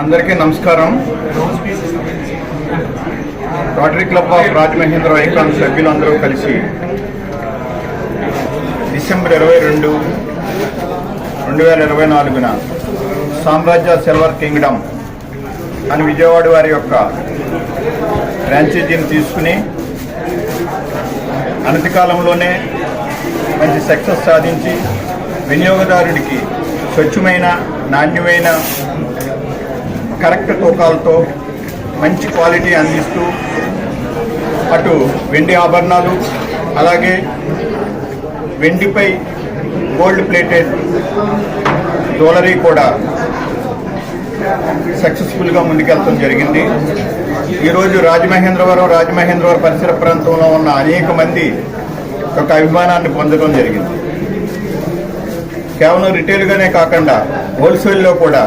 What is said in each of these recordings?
అందరికీ నమస్కారం. Rotary club of Rajamahendra icon సభ్యులందరూ కలిసి డిసెంబర్ ఇరవై రెండు రెండు వేల ఇరవై నాలుగున సామ్రాజ్య సిల్వర్ కింగ్డమ్ అని విజయవాడ వారి యొక్క ఫ్రాంచైజీని తీసుకుని అనతి కాలంలోనే మంచి సక్సెస్ సాధించి వినియోగదారుడికి స్వచ్ఛమైన నాణ్యమైన కరెక్ట్ తూకాలతో మంచి క్వాలిటీ అందిస్తూ అటు వెండి ఆభరణాలు అలాగే వెండిపై గోల్డ్ ప్లేటెడ్ జ్యువెలరీ కూడా సక్సెస్ఫుల్గా ముందుకెళ్ళడం జరిగింది. ఈరోజు రాజమహేంద్రవరం రాజమహేంద్రవరం పరిసర ప్రాంతంలో ఉన్న అనేక మంది ఒక అభిమానాన్ని పొందడం జరిగింది. కేవలం రిటైల్గానే కాకుండా హోల్సేల్లో కూడా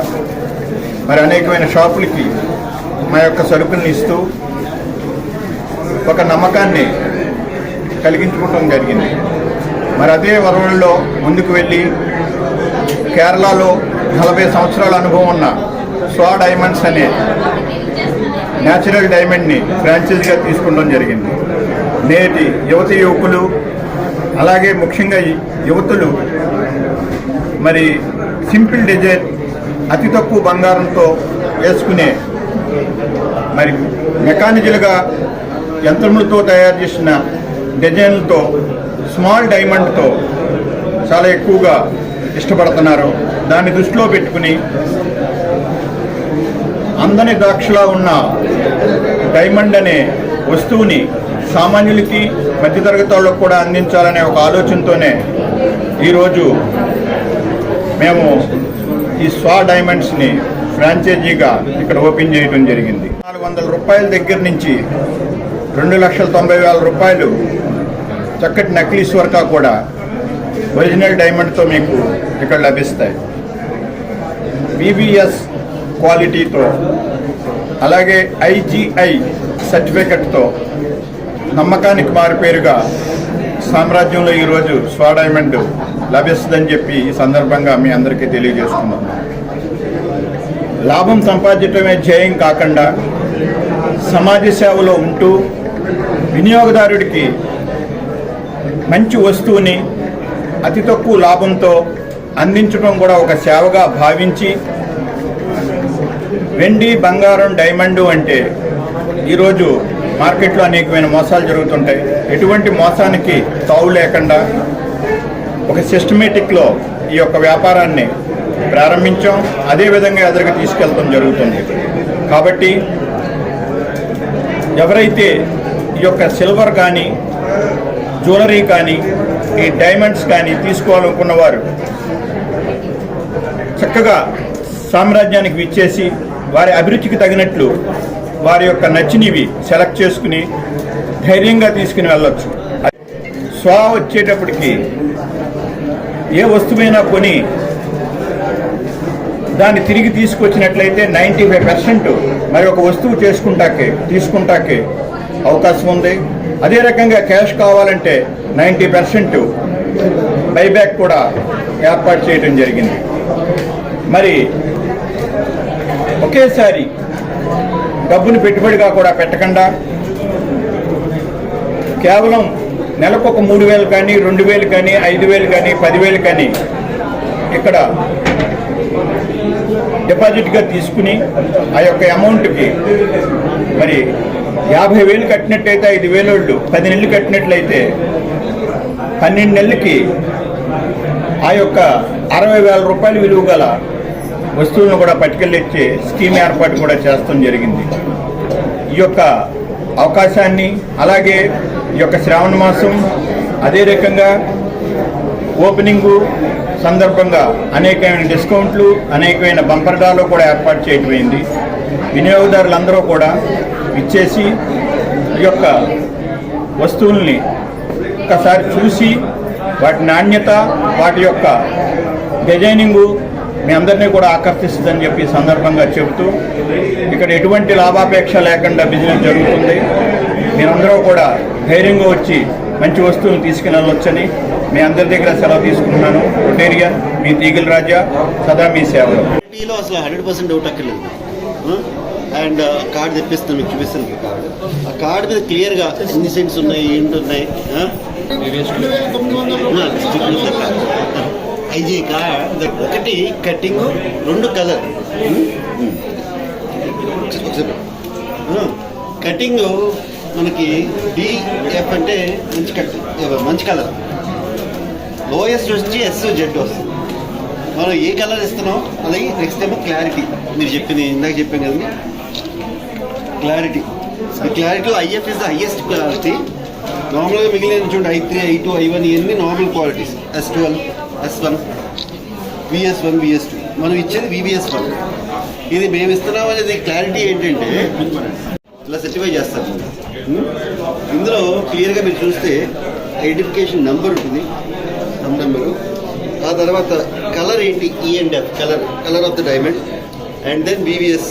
మరి అనేకమైన షాపులకి మా యొక్క సరుకుల్ని ఇస్తూ ఒక నమ్మకాన్ని కలిగించుకోవటం జరిగింది. మరి అదే వరవల్లో ముందుకు వెళ్ళి కేరళలో నలభై సంవత్సరాల అనుభవం ఉన్న స్వా డైమండ్స్ అనే న్యాచురల్ డైమండ్ని ఫ్రాంచైజీగా తీసుకోవడం జరిగింది. నేటి యువతి యువకులు అలాగే ముఖ్యంగా ఈ యువతులు మరి సింపుల్ డిజైన్ అతి తక్కువ బంగారంతో వేసుకునే మరి మెకానికల్గా యంత్రములతో తయారు చేసిన డిజైన్లతో స్మాల్ డైమండ్తో చాలా ఎక్కువగా ఇష్టపడుతున్నారు. దాన్ని దృష్టిలో పెట్టుకుని అందని ద్రాక్షలా ఉన్న డైమండ్ అనే వస్తువుని సామాన్యులకి మధ్యతరగతి వాళ్ళకు కూడా అందించాలనే ఒక ఆలోచనతోనే ఈరోజు మేము ఈ స్వా డైమండ్స్ని ఫ్రాంచైజీగా ఇక్కడ ఓపెన్ చేయడం జరిగింది. నాలుగు వందల రూపాయల దగ్గర నుంచి రెండు లక్షల తొంభై వేల రూపాయలు చక్కటి నక్లీస్ వర్కా కూడా ఒరిజినల్ డైమండ్తో మీకు ఇక్కడ లభిస్తాయి. బీబీఎస్ క్వాలిటీతో అలాగే ఐజీఐ సర్టిఫికెట్తో నమ్మకానికి మారిపేరుగా సామ్రాజ్యంలో ఈరోజు స్వా డైమండ్ లభిస్తుందని చెప్పి ఈ సందర్భంగా మీ అందరికీ తెలియజేస్తున్నాం. లాభం సంపాదించడమే ధ్యేయం కాకుండా సమాజ సేవలో ఉంటూ వినియోగదారుడికి మంచి వస్తువుని అతి తక్కువ లాభంతో అందించడం కూడా ఒక సేవగా భావించి వెండి బంగారం డైమండు అంటే ఈరోజు మార్కెట్లో అనేకమైన మోసాలు జరుగుతుంటాయి. ఎటువంటి మోసానికి తావు లేకుండా ఒక సిస్టమేటిక్లో ఈ యొక్క వ్యాపారాన్ని ప్రారంభించాం. అదేవిధంగా ఎదురుగా తీసుకెళ్తాం జరుగుతుంది. కాబట్టి ఎవరైతే ఈ యొక్క సిల్వర్ కానీ జ్యువెలరీ కానీ ఈ డైమండ్స్ కానీ తీసుకోవాలనుకున్న వారు చక్కగా సామ్రాజ్యానికి విచ్చేసి వారి అభిరుచికి తగినట్లు వారి యొక్క నచ్చినవి సెలెక్ట్ చేసుకుని ధైర్యంగా తీసుకుని వెళ్ళొచ్చు. స్వా వచ్చేటప్పటికి ఏ వస్తువైనా కొని దాన్ని తిరిగి తీసుకొచ్చినట్లయితే నైంటీ ఫైవ్ పర్సెంట్ మరి ఒక వస్తువు చేసుకుంటాకే తీసుకుంటాకే అవకాశం ఉంది. అదే రకంగా క్యాష్ కావాలంటే నైంటీ పర్సెంట్ బైబ్యాక్ కూడా ఏర్పాటు చేయడం జరిగింది. మరి ఒకేసారి డబ్బుని పెట్టుబడిగా కూడా పెట్టకుండా కేవలం నెలకు ఒక మూడు వేలు కానీ రెండు వేలు కానీ ఐదు వేలు కానీ పదివేలు కానీ ఇక్కడ డిపాజిట్గా తీసుకుని ఆ యొక్క అమౌంట్కి మరి యాభై వేలు కట్టినట్టయితే ఐదు వేలు వాళ్ళు పది నెలలు కట్టినట్లయితే పన్నెండు నెలలకి ఆ యొక్క అరవై వేల రూపాయలు విలువ గల వస్తువులను కూడా పట్టుకెళ్ళిచ్చే స్కీమ్ ఏర్పాటు కూడా చేస్తాం జరిగింది. ఈ యొక్క అవకాశాన్ని అలాగే ఈ యొక్క శ్రావణ మాసం అదే రకంగా ఓపెనింగు సందర్భంగా అనేకమైన డిస్కౌంట్లు అనేకమైన బంపర్డాలు కూడా ఏర్పాటు చేయటమైంది వినియోగదారులందరూ కూడా ఇచ్చేసి ఈ యొక్క వస్తువుల్ని ఒక్కసారి చూసి వాటి నాణ్యత వాటి యొక్క డిజైనింగు మీ అందరినీ కూడా ఆకర్షిస్తుందని చెప్పి ఈ సందర్భంగా చెబుతూ ఇక్కడ ఎటువంటి లాభాపేక్ష లేకుండా బిజినెస్ జరుగుతుంది. మీరందరూ కూడా ధైర్యంగా వచ్చి మంచి వస్తువులు తీసుకుని వెళ్ళొచ్చని మీ అందరి దగ్గర సెలవు తీసుకుంటున్నాను. రొటేరియన్ మీ తీగల రాజా సదా మీ సేవలో. టీలో అసలు హండ్రెడ్ పర్సెంట్ డౌట్ అక్కర్లేదు. అండ్ కార్డు తెప్పిస్తాను మీకు చూపిస్తాను కార్డు. ఆ కార్డు మీద క్లియర్గా ఎన్ని సెంట్స్ ఉన్నాయి ఏంటి ఉన్నాయి ఐజీ ఇది ఒకటి కటింగ్ రెండు కలర్. కటింగ్ మనకి డిఎఫ్ అంటే మంచి కట్ మంచి కలర్. లోయెస్ట్ వచ్చి ఎస్ జెడ్ వస్తుంది. మనం ఏ కలర్ ఇస్తున్నాం అది నెక్స్ట్ ఏమో క్లారిటీ. మీరు చెప్పింది ఇందాక చెప్పాను కదండి. Clarity. Clarity IF is the highest clarity. నార్మల్గా మిగిలిన చూడండి I three I two I one ఇవన్నీ normal qualities S twelve S one VS one VS two మనం ఇచ్చేది వివిఎస్ వన్ ఇది మేము ఇస్తున్నాం అనేది క్లారిటీ ఏంటంటే ఇలా సర్టిఫై చేస్తారు ఇందులో క్లియర్గా మీరు చూస్తే ఐడెంటిఫికేషన్ నెంబర్ ఉంటుంది. సమ్ నెంబరు ఆ తర్వాత కలర్ ఏంటి? ఈ and F colour colour of the diamond and then BVS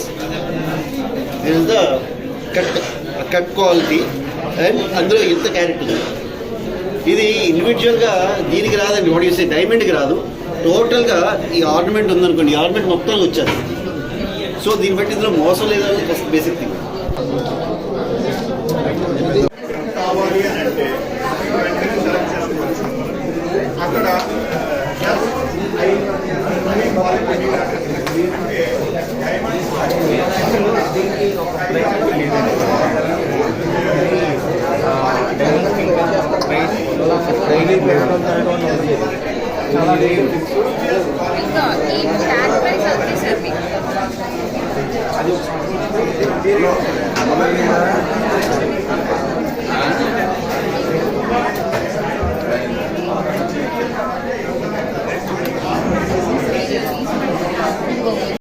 is the cut cut quality and అందులో ఇంత క్యారెట్ ఉంది. ఇది ఇండివిజువల్గా దీనికి రాదండి వాడు చేసే డైమండ్కి రాదు. టోటల్గా ఈ ఆర్నమెంట్ ఉందనుకోండి ఈ ఆర్నమెంట్ మొత్తం వచ్చేది సో దీన్ని బట్టి ఇందులో మోసం లేదని ఫస్ట్ బేసిక్ థింగ్ Adiós.